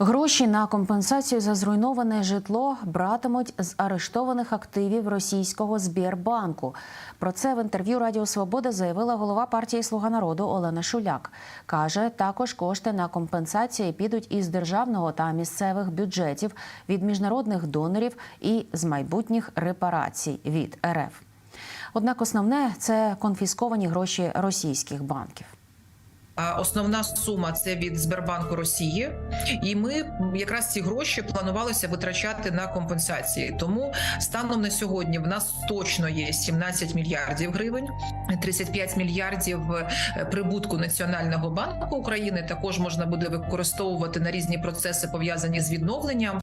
Гроші на компенсацію за зруйноване житло братимуть з арештованих активів російського Збірбанку. Про це в інтерв'ю Радіо Свобода заявила голова партії Слуга народу Олена Шуляк. каже, також кошти на компенсації підуть із державного та місцевих бюджетів від міжнародних донорів і з майбутніх репарацій від РФ. Однак основне це конфісковані гроші російських банків. Основна сума це від Сбербанку Росії, і ми якраз ці гроші планувалося витрачати на компенсації. Тому станом на сьогодні в нас точно є 17 мільярдів гривень, 35 мільярдів е, прибутку Національного банку України. Також можна буде використовувати на різні процеси пов'язані з відновленням.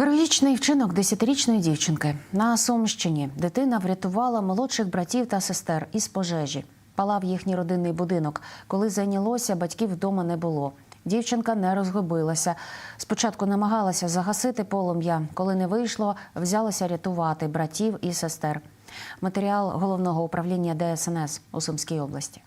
Героїчний вчинок десятирічної дівчинки на Сумщині. Дитина врятувала молодших братів та сестер із пожежі. Палав їхній родинний будинок. Коли зайнялося, батьків вдома не було. Дівчинка не розгубилася. Спочатку намагалася загасити полум'я. Коли не вийшло, взялася рятувати братів і сестер. Матеріал головного управління ДСНС у Сумській області.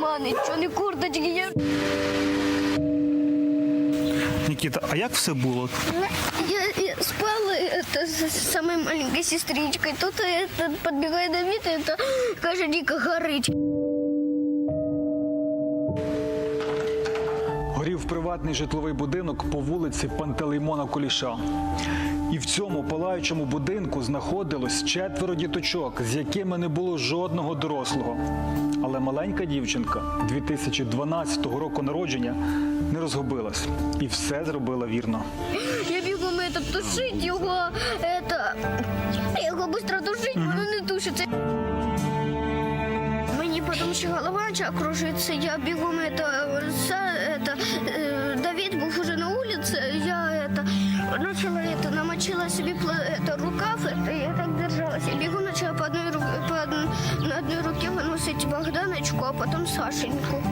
згоріло, нема нічого, ні курточки. Я, Нікіта, а як все було? я, я спала это, с самой маленькой сестричкой. Тут это, подбегает Давид, и это, каже, дико горить. Горів приватний житловий будинок по вулиці Пантелеймона Куліша. І в цьому палаючому будинку знаходилось четверо діточок, з якими не було жодного дорослого. Але маленька дівчинка 2012 року народження не розгубилась і все зробила вірно. Я бігом это, тушить його, это, його швидко тушить, воно не тушиться. Мені потім ще голова почала кружиться, я бігом это, са- это, э, Давид був уже на вулиці, я это, начала это, намочила собі пла- рукав, это, я так держалась, я бігом почала по одной, ру- по одной, на одной руке виносити Богданочку, а потім Сашеньку.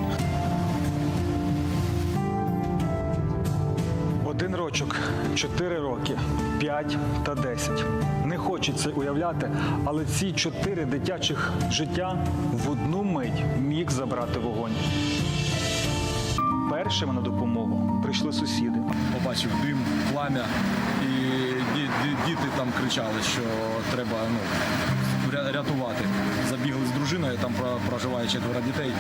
Один рочок, чотири роки, п'ять та десять. Не хочеться уявляти, але ці чотири дитячих життя в одну мить міг забрати вогонь. Першими на допомогу прийшли сусіди. побачив дим, плам'я, і діти там кричали, що треба ну, рятувати. Забігли з дружиною, там проживає четверо дітей.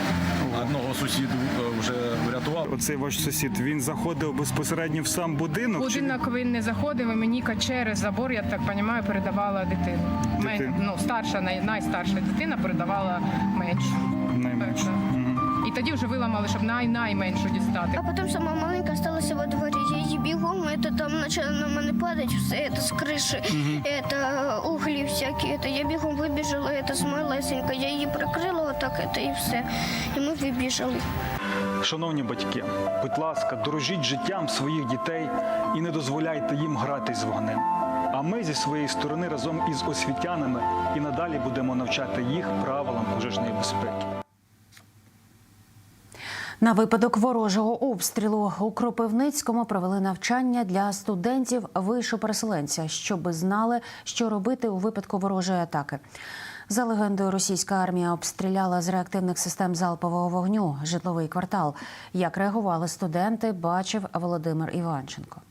Одного сусіду е, вже врятував. Оцей ваш сусід він заходив безпосередньо в сам будинок. чи- Будинок він не заходив, і мені через забор, я так розумію, передавала дитину. Мен- ну, старша, най- найстарша дитина передавала меншу. Найменше. Так, так. Мгм. І тоді вже виламали, щоб най найменшу дістати. А потім сама маленька осталася во дворі. Я її бігом, это там почало на мене падати, все это з криші, это углі всякі. Это я бігом вибіжала, это з малесенька. Я її прикрила отак, это і все. І ми вибіжали. Шановні батьки, будь ласка, дорожіть життям своїх дітей і не дозволяйте їм гратись з вогнем. А ми зі своєї сторони разом із освітянами і надалі будемо навчати їх правилам пожежної безпеки. На випадок ворожого обстрілу у Кропивницькому провели навчання для студентів вишу переселенця, щоби знали, що робити у випадку ворожої атаки. За легендою, російська армія обстріляла з реактивних систем залпового вогню житловий квартал. Як реагували студенти, бачив Володимир Іванченко.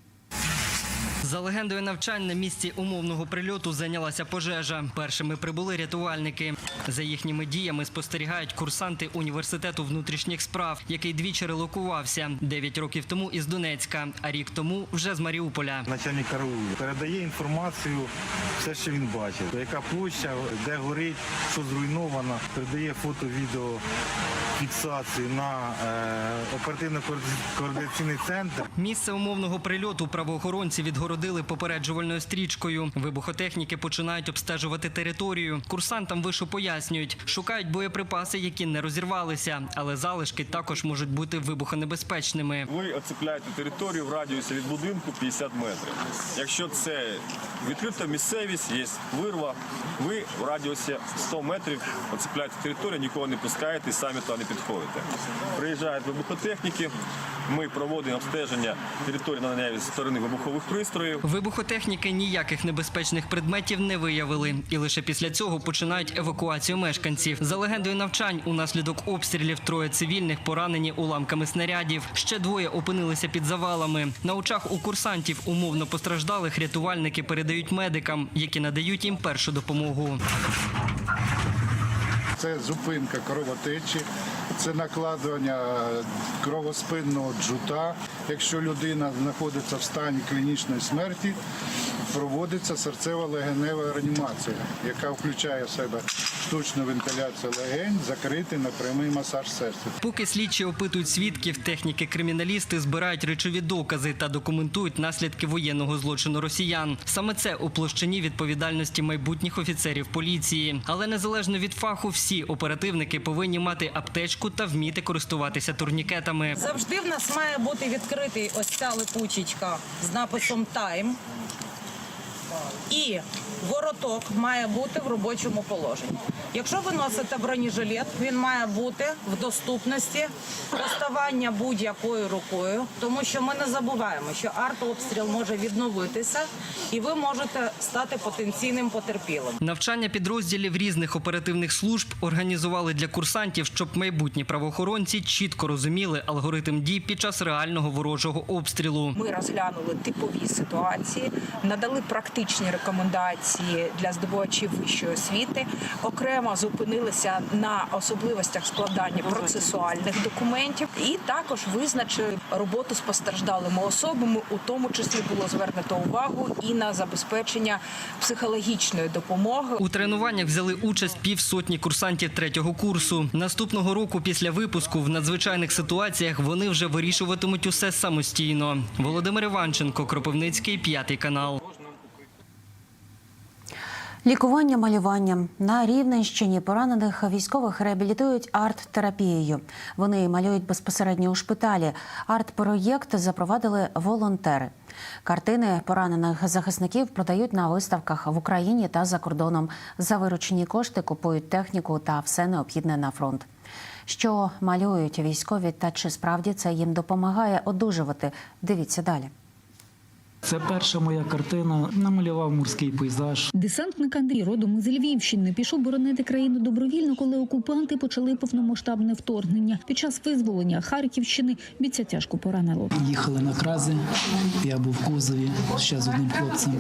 За легендою навчань на місці умовного прильоту зайнялася пожежа. Першими прибули рятувальники. За їхніми діями спостерігають курсанти університету внутрішніх справ, який двічі релокувався дев'ять років тому із Донецька, а рік тому вже з Маріуполя. Начальник караулу передає інформацію, все, що він бачив, яка площа, де горить, що зруйновано, передає фото, відео, фіксацію на е, оперативно-координаційний центр. Місце умовного прильоту правоохоронці відгородили попереджувальною стрічкою. Вибухотехніки починають обстежувати територію. Курсантам вишу пояснюють, шукають боєприпаси, які не розірвалися, але залишки також можуть бути вибухонебезпечними. Ви оцепляєте територію в радіусі від будинку 50 метрів. Якщо це відкрита місцевість, є вирва, ви в радіусі 100 метрів оцепляєте територію, нікого не пускаєте і самі туди не підходите. Приїжджають вибухотехніки, ми проводимо обстеження території на зі сторони вибухових пристроїв. Вибухотехніки ніяких небезпечних предметів не виявили, і лише після цього починають евакуацію мешканців. За легендою навчань, унаслідок обстрілів троє цивільних поранені уламками снарядів. Ще двоє опинилися під завалами. На очах у курсантів умовно постраждалих рятувальники передають медикам, які надають їм першу допомогу. Це зупинка кровотечі, це накладування кровоспинного джута. Якщо людина знаходиться в стані клінічної смерті, проводиться серцево-легенева реанімація, яка включає в себе штучну вентиляцію легень, закритий непрямий масаж серця. Поки слідчі опитують свідків, техніки криміналісти збирають речові докази та документують наслідки воєнного злочину росіян. Саме це у площині відповідальності майбутніх офіцерів поліції. Але незалежно від фаху, всі оперативники повинні мати аптечку та вміти користуватися турнікетами. Завжди в нас має бути відкритий ось ця липучечка з написом Тайм. І вороток має бути в робочому положенні. Якщо ви носите бронежилет, він має бути в доступності доставання будь-якою рукою, тому що ми не забуваємо, що артобстріл може відновитися, і ви можете стати потенційним потерпілим. Навчання підрозділів різних оперативних служб організували для курсантів, щоб майбутні правоохоронці чітко розуміли алгоритм дій під час реального ворожого обстрілу. Ми розглянули типові ситуації, надали практичні рекомендації для здобувачів вищої освіти. Окремо зупинилися на особливостях складання процесуальних документів, і також визначили роботу з постраждалими особами. У тому числі було звернуто увагу і на забезпечення психологічної допомоги У тренуваннях взяли участь півсотні курсантів третього курсу. Наступного року, після випуску, в надзвичайних ситуаціях вони вже вирішуватимуть усе самостійно. Володимир Іванченко, Кропивницький, п'ятий канал. Лікування малюванням на Рівненщині поранених військових реабілітують арт-терапією. Вони малюють безпосередньо у шпиталі. Арт-проєкт запровадили волонтери. Картини поранених захисників продають на виставках в Україні та за кордоном. За виручені кошти купують техніку та все необхідне на фронт. Що малюють військові та чи справді це їм допомагає одужувати? Дивіться далі. Це перша моя картина. Намалював морський пейзаж. Десантник Андрій родом із Львівщини пішов боронити країну добровільно, коли окупанти почали повномасштабне вторгнення. Під час визволення Харківщини бійця тяжко поранило. Їхали на крази. Я був в кузові ще з одним хлопцем.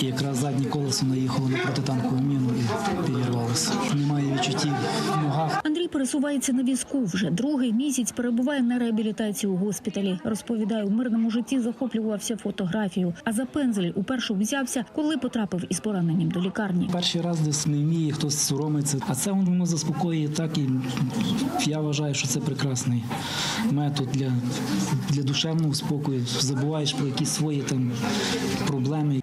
І якраз заднє колесо наїхало на протитанкову міну і підірвалося. Немає відчуттів в ногах. Андрій пересувається на візку. Вже другий місяць перебуває на реабілітації у госпіталі. Розповідає, у мирному житті захоплювався фотографією. А за пензель уперше взявся, коли потрапив із пораненням до лікарні. Перший раз десь не вміє, хтось соромиться. А це воно заспокоює так. І я вважаю, що це прекрасний метод для, для душевного спокою. Забуваєш про якісь свої там.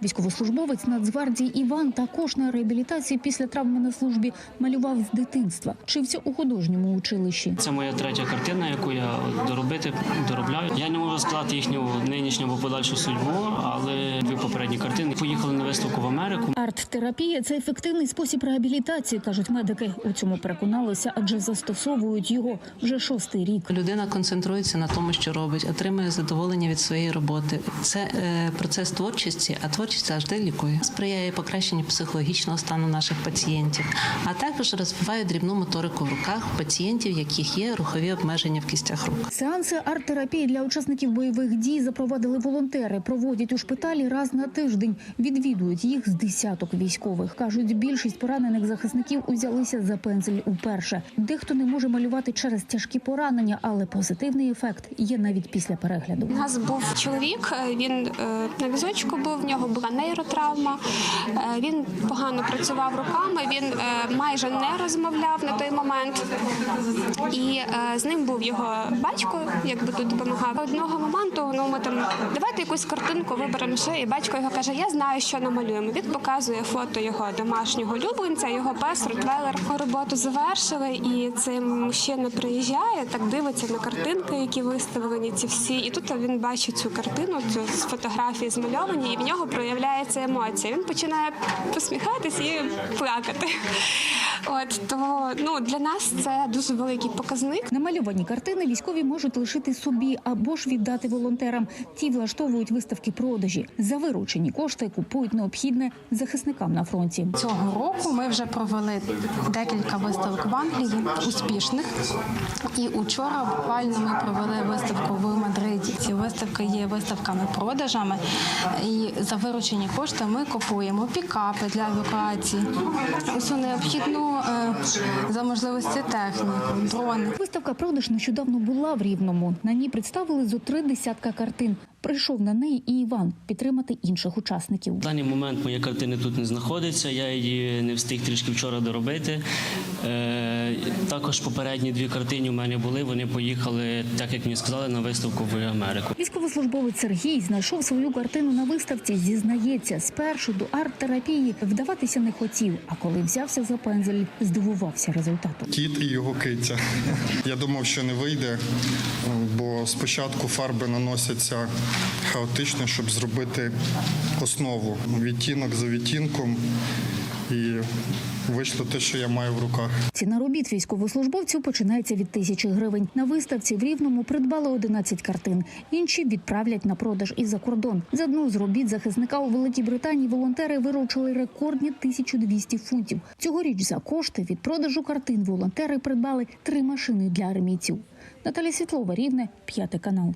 Військовослужбовець Нацгвардії Іван також на реабілітації після травми на службі малював з дитинства. Вчився у художньому училищі. Це моя третя картина, яку я доробити доробляю. Я не можу сказати їхню нинішню або подальшу судьбу, але дві попередні картини поїхали на виставку в Америку. Арт-терапія це ефективний спосіб реабілітації, кажуть медики. У цьому переконалися, адже застосовують його вже шостий рік. Людина концентрується на тому, що робить, отримує задоволення від своєї роботи. Це е, процес творчості, а творчість завжди лікує. Сприяє покращенню психологічного стану наших пацієнтів, а також розвиває дрібну моторику в руках пацієнтів, яких є рухові обмеження в кістях рук. Сеанси арт-терапії для учасників бойових дій запровадили волонтери. Проводять у шпиталі раз на тиждень. Відвідують їх з десяток військових. кажуть, більшість поранених захисників узялися за пензель уперше. Дехто не може малювати через тяжкі поранення, але позитивний ефект є навіть після перегляду. У нас був чоловік, е, він е, на візочку був, в нього була нейротравма. Е, Він погано працював руками, він е, майже не розмовляв на той момент. І е, з ним був його батько, якби тут допомагав. Одного моменту ну ми там давайте якусь картинку виберемо ще. І батько його каже: Я знаю, що намалюємо. Він показує фото його домашнього улюбленця, його пес Ротвейлер. Роботу завершили, і цей мужчина приїжджає, так дивиться на картинки, які виставлені ці всі. І тут він бачить цю картину, цю з фотографії змальовані, і в нього проявляється емоція. Він починає посміхатись і плакати. От то ну для нас це дуже великий показник. Намальовані картини військові можуть лишити собі або ж віддати волонтерам. Ті влаштовують виставки продажі. За виручені кошти купують необхідне захисникам на фронті. Цього року ми вже провели декілька виставок в Англії, успішних. І учора буквально ми провели виставку в Мадриді. Ці виставки є виставками-продажами. І за виручені кошти ми купуємо пікапи для евакуації, усю необхідну е, за можливості техніку, дрони. Виставка продаж нещодавно була в Рівному. На ній представили зо три десятка картин. Прийшов на неї і Іван підтримати інших учасників. В даний момент моя картини тут не знаходиться. Я її не встиг трішки вчора доробити. Е, також попередні дві картини у мене були. Вони поїхали, так як мені сказали, на виставку в Америку. Військовослужбовець Сергій знайшов свою картину на виставці. Зізнається, спершу до арт-терапії вдаватися не хотів. А коли взявся за пензель, здивувався результатом. Кіт і його киця. Я думав, що не вийде, бо спочатку фарби наносяться хаотично, щоб зробити основу відтінок за відтінком. І вийшло те, що я маю в руках. Ціна робіт військовослужбовцю починається від тисячі гривень. На виставці в Рівному придбали 11 картин. Інші відправлять на продаж і за кордон. За одну з робіт захисника у Великій Британії волонтери виручили рекордні 1200 фунтів. Цьогоріч за кошти від продажу картин волонтери придбали три машини для армійців. Наталя Світлова, Рівне, п'ятий канал.